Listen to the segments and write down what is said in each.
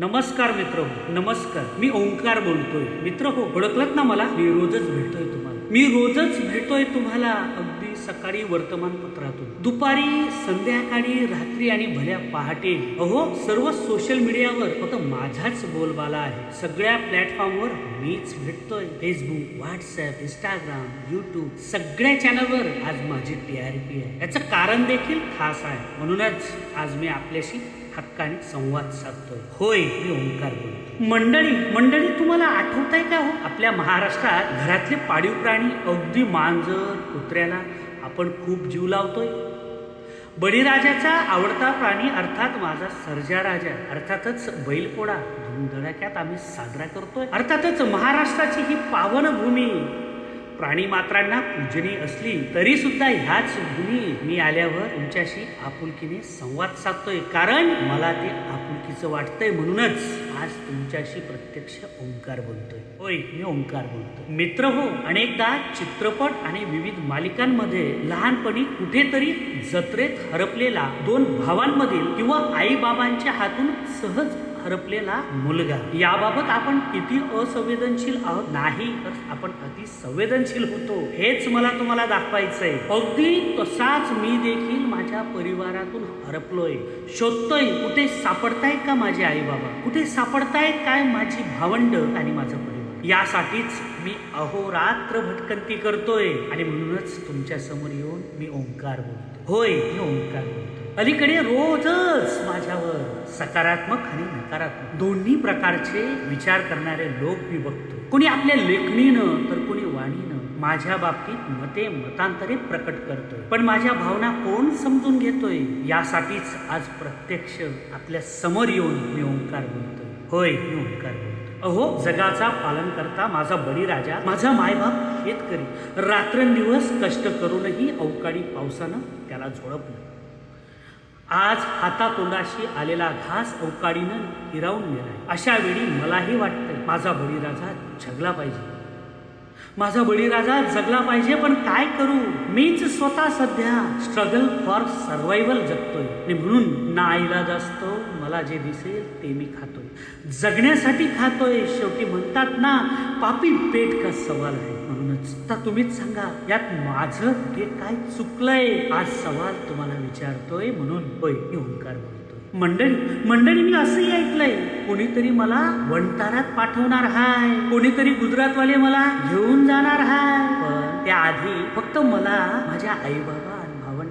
नमस्कार मित्र हो नमस्कार. मी ओंकार बोलतोय. मित्र हो ओळखलात ना मला? मी रोजच भेटतोय तुम्हाला. मी रोजच भेटतोय तुम्हाला अगदी सकाळी वर्तमानपत्रातून. दुपारी संध्याकाळी रात्री आणि भल्या पहाटे. अहो सर्व सोशल मीडियावर फक्त माझाच बोलबाला आहे. सगळ्या प्लॅटफॉर्मवर मीच भेटतोय. फेसबुक व्हॉट्सअप इंस्टाग्राम युट्यूब सगळ्या चॅनलवर आज माझी टी आर पी आहे. याचं कारण देखील खास आहे. म्हणूनच आज मी आपल्याशी हक्काने संवाद साधतोय. होय. मी ओंकार बोलतो मंडळी मंडळी तुम्हाला आठवत आहे का हो? आपल्या महाराष्ट्रात घरातले पाळीव प्राणी अगदी मांजर कुत्र्याला आपण खूप जीव लावतोय. बळीराजाचा आवडता प्राणी अर्थात माझा सर्जा राजा अर्थातच बैलपोळा. धूमधडाक्यात आम्ही साजरा करतोय. अर्थातच महाराष्ट्राची ही पावन प्राणीमात्रांना पूजनी असली तरीसुद्धा ह्याच गुणी मी आल्यावर तुमच्याशी आपुलकीने संवाद साधतोय. कारण मला ते आपुलकीचं वाटतंय म्हणूनच आज तुमच्याशी प्रत्यक्ष ओंकार बोलतोय. होय मी ओंकार बोलतोय. मित्र हो अनेकदा चित्रपट आणि विविध मालिकांमध्ये लहानपणी कुठेतरी जत्रेत हरपलेला दोन भावांमधील किंवा आई बाबांच्या हातून सहज हरपलेला मुलगा. याबाबत आपण किती असंवेदनशील आहोत? नाही तर आपण अति संवेदनशील होतो. हेच मला तुम्हाला दाखवायचंय. अगदी तसाच मी देखील माझ्या परिवारातून हरपलोय. शोधतोय कुठे सापडताय का माझे आई बाबा कुठे सापडताय काय माझी भावंड आणि माझं परिवार? यासाठीच मी अहोरात्र भटकंती करतोय. आणि म्हणूनच तुमच्यासमोर येऊन मी ओंकार बोलतो होय मी ओंकार बोलतो अलीकडे रोजच माझ्यावर सकारात्मक आणि नकारात्मक दोन्ही प्रकारचे विचार करणारे लोक मी बघतो. कोणी आपल्या लेखणीनं तर कोणी वाणीनं माझ्या बाबतीत मते मतांतरे प्रकट करतोय. पण माझ्या भावना कोण समजून घेतोय? यासाठीच आज प्रत्यक्ष आपल्यासमोर येऊन मी ओंकार बोलतोय. होय मी ओंकार बोलतोय. अहो जगाचा पालन करता माझा बळीराजा माझा मायबाप शेतकरी. रात्रंदिवस कष्ट करूनही अवकाळी पावसानं त्याला झोडपलं आज हातातोंडाशी आलेला घास अवकाळीनं हिरावून गेलाय अशा वेळी मलाही वाटतंय माझा बळीराजा जगला पाहिजे. माझा बळीराजा जगला पाहिजे पण काय करू? मीच स्वतः सध्या स्ट्रगल फॉर सर्वायवल जगतोय. आणि म्हणून ना आईलाज असतो मला जे दिसेल ते मी खातोय. जगण्यासाठी खातोय. शेवटी म्हणतात ना पापी पेट का सवाल आहे? नुसता तुम्हीच सांगा यात माझं हे काय चुकलंय? आज सवाल तुम्हाला विचारतोय म्हणून होय मी ओंकार बोलतोय. मंडळी मंडळी मी असंही ऐकलंय. कोणीतरी मला वंटारात पाठवणार हाय. कोणीतरी गुजरातवाले मला घेऊन जाणार हाय. पण त्याआधी फक्त मला माझ्या आई बाबा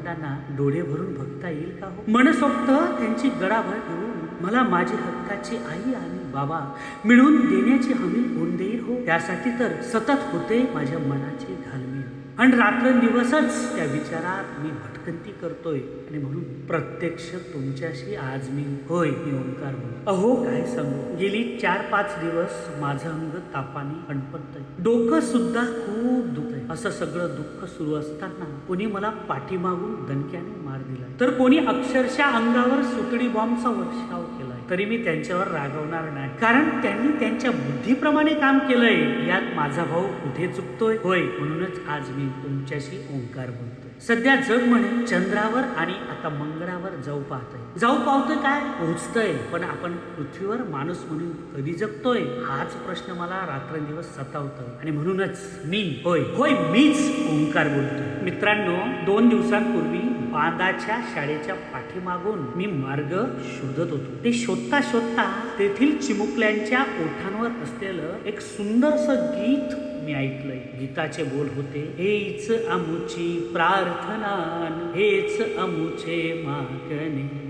भक्तांना डोळे भरून बघता येईल का हो? मनसोक्त त्यांची गडाभर घेऊन मला माझी हक्काची आई आणि बाबा मिळून देण्याची हमी कोण देईल हो? त्यासाठी तर सतत होते माझ्या मनाची घाल आणि रात्रंदिवसच त्या विचारात मी भटकंती करतोय. आणि म्हणून प्रत्यक्ष तुमच्याशी आज मी होय मी ओंकार म्हणून अहो काय सांगू? गेली चार पाच दिवस माझं अंग तापाने फणफणतंय डोकं सुद्धा खूप दुखत असं सगळं दुःख सुरू असताना कोणी मला पाठीमागून दणक्याने मार दिला तर कोणी अक्षरशः अंगावर सुतडी बॉम्बचा वर्षाव केलाय. तरी मी त्यांच्यावर रागवणार नाही. कारण त्यांनी त्यांच्या बुद्धीप्रमाणे काम केलंय. यात माझा भाऊ कुठे चुकतोय. होय म्हणूनच आज मी तुमच्याशी ओंकार बोलतोय. सध्या जग म्हणे चंद्रावर आणि आता मंगळावर जाऊ पाहतोय. जाऊ पावतोय काय? पोहोचतय. पण आपण पृथ्वीवर माणूस म्हणून कधी जगतोय? हाच प्रश्न मला रात्रंदिवस सतावतोय. आणि म्हणूनच मी होय होय मीच ओंकार बोलतोय. मित्रांनो दोन दिवसांपूर्वी बांदाच्या शाळेच्या पाठीमागून मी मार्ग शोधत होतो. ते शोधता शोधता तेथील चिमुकल्यांच्या ओठांवर असलेलं एक सुंदरस गीत मी ऐकलंय. गीताचे बोल होते हेच आमुची प्रार्थना हेच आमुचे मागणे.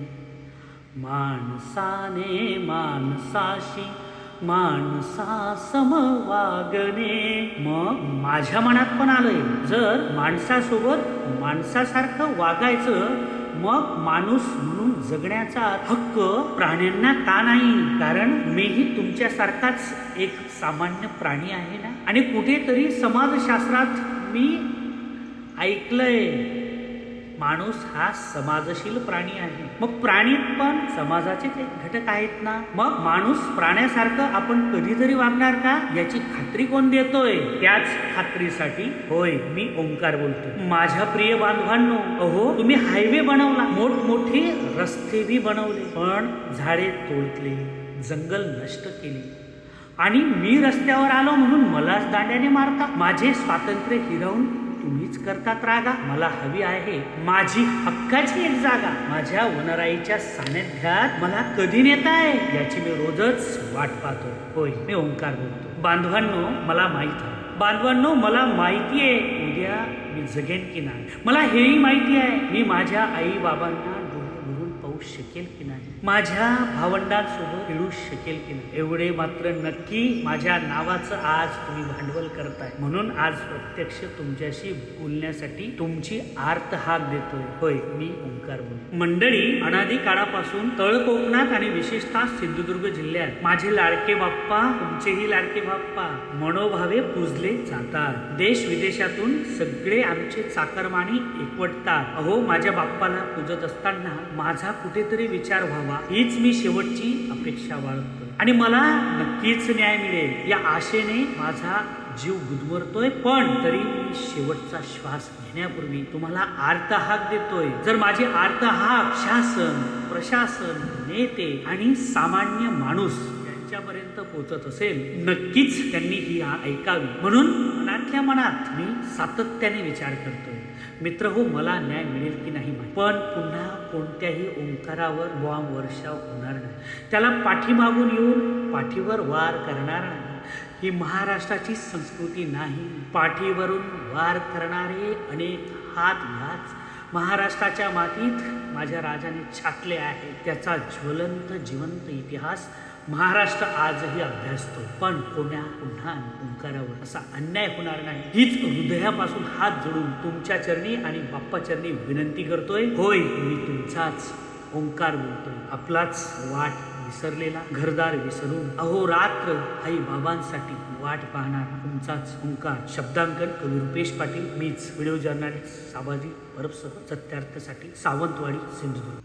माणसाने माणसाशी माणसा समवागणे मग माझ्या मनात पण आलंय जर माणसासोबत माणसासारखं वागायचं मग माणूस म्हणून जगण्याचा हक्क प्राण्यांना का नाही? कारण मीही तुमच्यासारखाच एक सामान्य प्राणी आहे ना? आणि कुठेतरी समाजशास्त्रात मी ऐकलंय. माणूस हा समाजशील प्राणी आहे. मग प्राणी पण समाजाचे एक घटक आहेत ना? मग माणूस प्राण्यासारखं आपण कधीतरी वागणार का? याची खात्री कोण देतोय? त्याच खात्रीसाठी होय मी ओंकार बोलतो माझ्या प्रिय बांधवांनो अहो तुम्ही हायवे बनवला. मोठमोठे रस्ते बी बनवले. पण झाडे तोडले जंगल नष्ट केले. आणि मी रस्त्यावर आलो म्हणून मलाच दांड्याने मारता. माझे स्वातंत्र्य हिरावून तुम्हीच करतात रागा. मला हवी आहे माझी हक्काची एक जागा. माझ्या वनराईच्या सानिध्यात मला कधी नेताय याची मी रोजच वाट पाहतो. होय मी ओंकार बोलतो. बांधवांनो मला माहीत आहे. बांधवांनो मला माहिती आहे उद्या मी जगेन की नाही. मला हेही माहिती आहे मी माझ्या आई बाबांना होऊ शकेल की नाही? माझ्या भावंडांसोबत खेळू शकेल की नाही? एवढे मात्र नक्की माझ्या नावाचं आज तुम्ही भांडवल करताय. म्हणून आज प्रत्यक्ष तुमच्याशी बोलण्यासाठी तुमची आर्त हाक देतोय. होय मी ओंकार बोल मंडळी अनादी काळापासून तळ कोकणात आणि विशेषतः सिंधुदुर्ग जिल्ह्यात माझे लाडके बाप्पा तुमचेही लाडके बाप्पा मनोभावे पूजले जातात. देश विदेशातून सगळे आमचे चाकरमानी एकवटतात. अहो माझ्या बाप्पाला पूजत असताना माझा कुठेतरी विचार व्हावा. हीच मी शेवटची अपेक्षा बाळगतो आणि मला नक्कीच न्याय मिळेल. या आशेने माझा जीव गुदमरतोय. पण तरी मी शेवटचा श्वास घेण्यापूर्वी तुम्हाला आर्त हाक देतोय. जर माझे आर्त हाक शासन प्रशासन नेते आणि सामान्य माणूस तुमच्यापर्यंत पोचत असेल नक्कीच त्यांनी ही ऐकावी. म्हणून मनातल्या मनात मी सातत्याने विचार करतोय. मित्र हो मला न्याय मिळेल की नाही पण पुन्हा कोणत्याही ओंकारावर बॉम्ब वर्षाव होणार नाही. त्याला पाठीमागून येऊन पाठीवर वार करणार नाही. ही महाराष्ट्राची संस्कृती नाही. पाठीवरून वार करणारे अनेक हात याच महाराष्ट्राच्या मातीत माझ्या राजाने छाटले आहे. त्याचा ज्वलंत जिवंत इतिहास महाराष्ट्र आजही अभ्यासतो. पण कोण्या पुन्हा ओंकारावर असा अन्याय होणार नाही. हीच हृदयापासून हात जोडून तुमच्या चरणी आणि बाप्पा चरणी विनंती करतोय. होय मी तुमचाच ओंकार बोलतोय. आपलाच वाट विसरलेला घरदार विसरून अहोरात्र आई बाबांसाठी वाट पाहणार. तुमचाच हुंकार. शब्दांकन कवी रुपेश पाटील मीच. व्हिडिओ जर्नालिस्ट साबाजी परबसह सत्यार्थसाठी सावंतवाडी सिंधुदुर्ग.